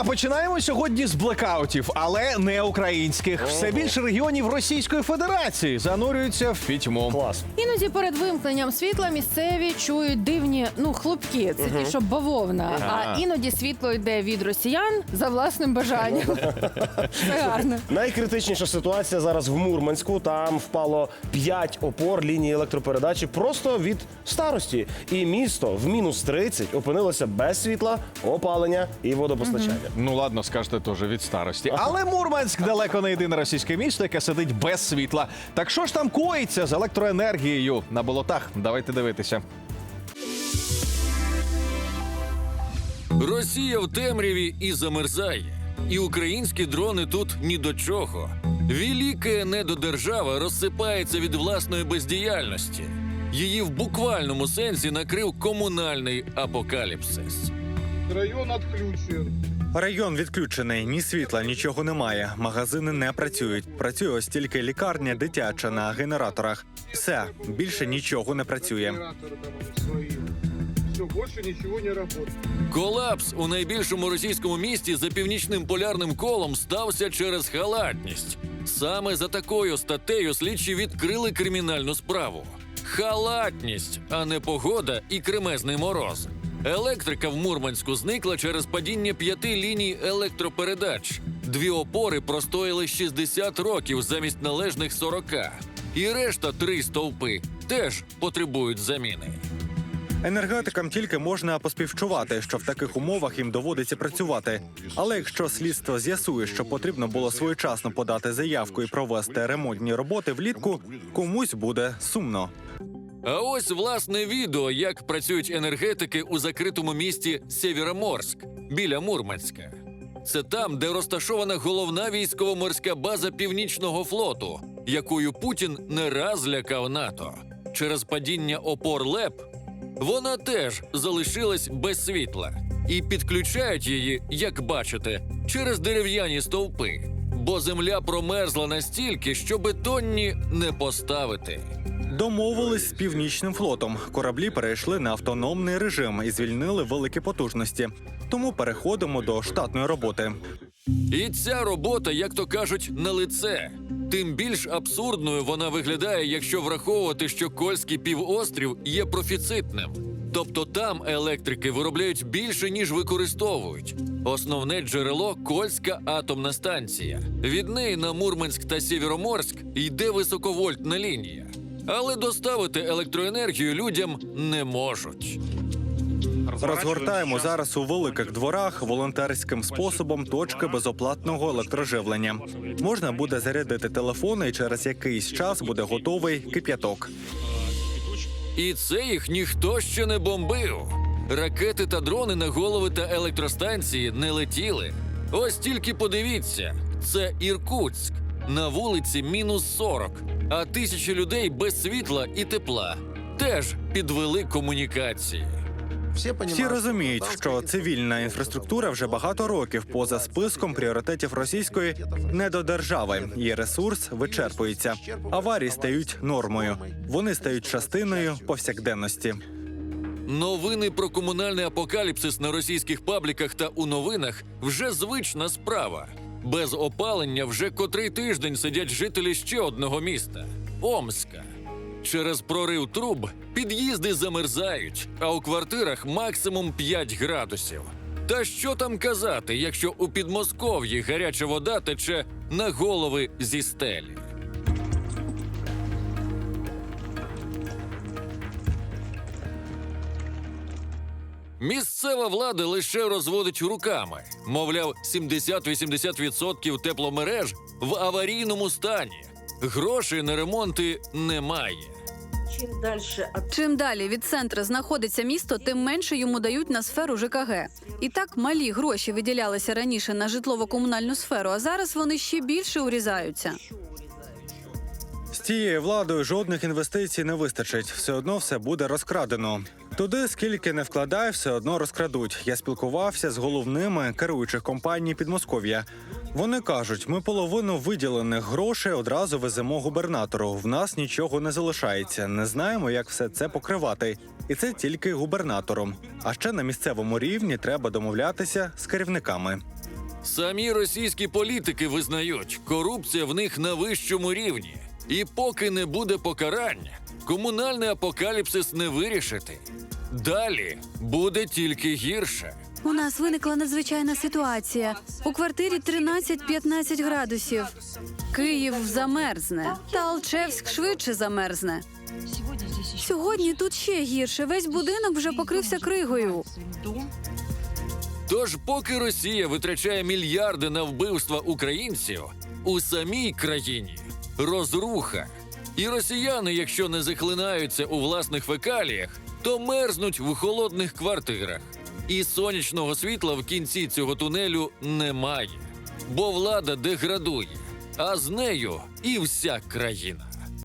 А починаємо сьогодні з блекаутів, але не українських. Все більше регіонів Російської Федерації занурюються в пітьму. Клас. Іноді перед вимкненням світла місцеві чують дивні ну хлопки. Це ті, що бавовна. Ага. А іноді світло йде від росіян за власним бажанням. Це гарно. Найкритичніша ситуація зараз в Мурманську. Там впало 5 опор лінії електропередачі просто від старості. І місто в мінус 30 опинилося без світла, опалення і водопостачання. Ну ладно, скажете теж від старості. Але Мурманськ далеко не єдине російське місто, яке сидить без світла. Так що ж там коїться з електроенергією на болотах? Давайте дивитися. Росія в темряві і замерзає. І українські дрони тут ні до чого. Велика недодержава розсипається від власної бездіяльності. Її в буквальному сенсі накрив комунальний апокаліпсис. Район отключен. Район відключений, ні світла, нічого немає. Магазини не працюють. Працює ось тільки лікарня дитяча на генераторах. Все більше нічого не працює. Больше ничего не работает. Колапс у найбільшому російському місті за північним полярним колом стався через халатність. Саме за такою статтею слідчі відкрили кримінальну справу. Халатність, а не погода і кремезний мороз. Електрика в Мурманську зникла через падіння п'яти ліній електропередач. Дві опори простояли 60 років замість належних 40. І решта три стовпи теж потребують заміни. Енергетикам тільки можна поспівчувати, що в таких умовах їм доводиться працювати. Але якщо слідство з'ясує, що потрібно було своєчасно подати заявку і провести ремонтні роботи влітку, комусь буде сумно. А ось власне відео, як працюють енергетики у закритому місті Сєвєроморськ біля Мурманська. Це там, де розташована головна військово-морська база Північного флоту, якою Путін не раз лякав НАТО. Через падіння опор ЛЕП вона теж залишилась без світла і підключають її, як бачите, через дерев'яні стовпи, бо земля промерзла настільки, що бетонні не поставити. Домовились з північним флотом. Кораблі перейшли на автономний режим і звільнили великі потужності. Тому переходимо до штатної роботи. І ця робота, як то кажуть, на лице. Тим більш абсурдною вона виглядає, якщо враховувати, що Кольський півострів є профіцитним. Тобто там електрики виробляють більше, ніж використовують. Основне джерело Кольська атомна станція. Від неї на Мурманськ та Сєвєроморськ йде високовольтна лінія. Але доставити електроенергію людям не можуть. Розгортаємо зараз у великих дворах волонтерським способом точки безоплатного електроживлення. Можна буде зарядити телефони, і через якийсь час буде готовий кип'яток. І це їх ніхто ще не бомбив. Ракети та дрони на голови та електростанції не летіли. Ось тільки подивіться: це Іркутськ. На вулиці мінус 40, а тисячі людей без світла і тепла. Теж підвели комунікації. Всі розуміють, що цивільна інфраструктура вже багато років поза списком пріоритетів російської недодержави. Її ресурс вичерпується. Аварії стають нормою. Вони стають частиною повсякденності. Новини про комунальний апокаліпсис на російських пабліках та у новинах вже звична справа. Без опалення вже котрий тиждень сидять жителі ще одного міста Омська. Через прорив труб під'їзди замерзають, а у квартирах максимум 5 градусів. Та що там казати, якщо у Підмосков'ї гаряча вода тече на голови зі стелі? Місцева влада лише розводить руками. Мовляв, 70-80% тепломереж в аварійному стані. Грошей на ремонти немає. Чим далі від Чим далі від центру знаходиться місто, тим менше йому дають на сферу ЖКГ. І так малі гроші виділялися раніше на житлово-комунальну сферу, а зараз вони ще більше урізаються. З цією владою жодних інвестицій не вистачить. Все одно все буде розкрадено. Туди, скільки не вкладай, все одно розкрадуть. Я спілкувався з головними керуючих компаній Підмосков'я. Вони кажуть, ми половину виділених грошей одразу веземо губернатору. В нас нічого не залишається. Не знаємо, як все це покривати. І це тільки губернатором. А ще на місцевому рівні треба домовлятися з керівниками. Самі російські політики визнають, корупція в них на вищому рівні. І поки не буде покарань, комунальний апокаліпсис не вирішити. Далі буде тільки гірше. У нас виникла надзвичайна ситуація. У квартирі 13-15 градусів. Київ замерзне, та Алчевськ швидше замерзне. Сьогодні тут ще гірше. Весь будинок вже покрився кригою. Тож, поки Росія витрачає мільярди на вбивства українців, у самій країні розруха. І росіяни, якщо не захлинаються у власних фекаліях, то мерзнуть в холодних квартирах. І сонячного світла в кінці цього тунелю немає, бо влада деградує, а з нею і вся країна.